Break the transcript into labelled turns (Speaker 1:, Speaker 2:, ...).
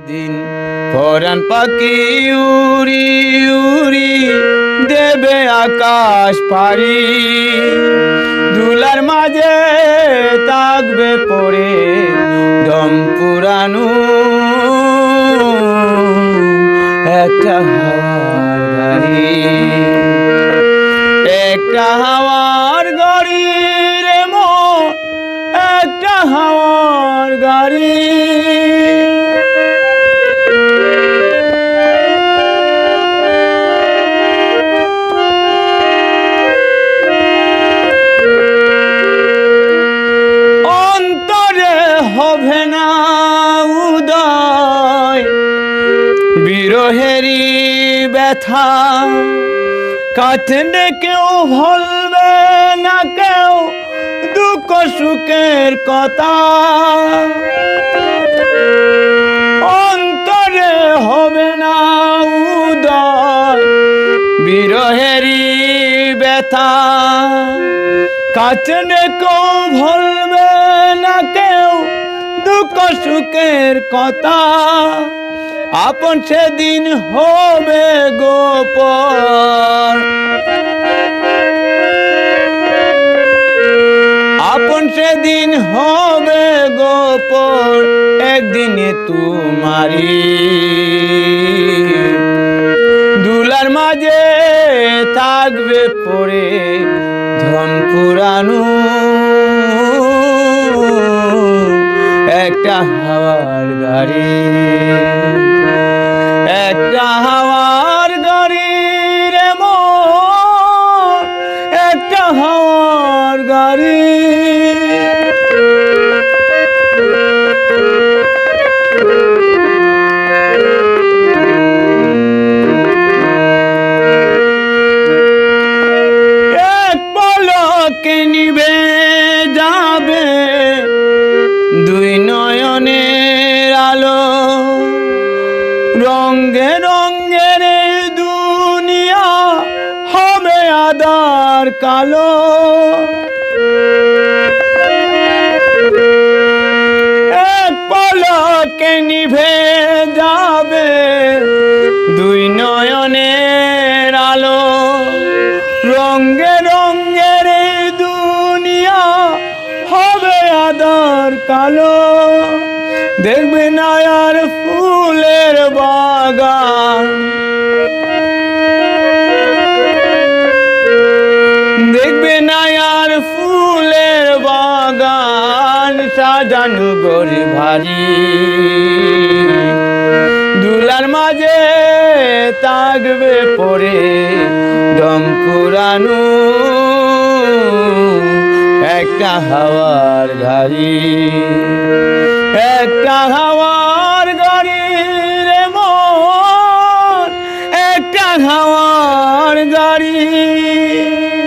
Speaker 1: দিন পরাণ পাখি উড়ি উড়ি দেবে আকাশ পারি দুলার মাঝে থাকবে পরে দম পুরানো। একটা হাওয়ার গাড়ি। একটা হাওয়ার গাড়ি রে মন একটা হাওয়ার গাড়ি। বিরহেরি ব্যথা। কাটলে কেউ ভুলবে না, কেউ দুঃখ সুখের কথা। অন্তরে হবে না উদয় বিরহেরি ব্যথা। কাচনে কেউ ভুলবে না, কেউ দুঃখ সুখের কথা। আপন সেদিন হবে গোপন। আপন সেদিন হবে গোপন, একদিনে তোমারি দুলার মাঝে থাকবে পড়ে ধম পুরানো। একটা হাওয়ার গাড়ি। একটা হাওয়ার গাড়ি রে মন একটা হাওয়ার গাড়ি। এক পলকে নয়নের আলো রঙ্গে রঙ্গের দুনিয়া হবে আদার কালো। এক পলকে নিভে যাবে দুই নয়নের আলো রঙ্গে রঙ্গের দুনিয়া হবে আদার কালো। দেখবে না আর ফুলের বাগান। দেখবে না আর ফুলের বাগান, সাজানো গরি ভারী। দুলার মাঝে তাগবে পরে দম পুরানো, একটা হাওয়ার খাওয়ার গরির মন একটা খাওয়ার গরিব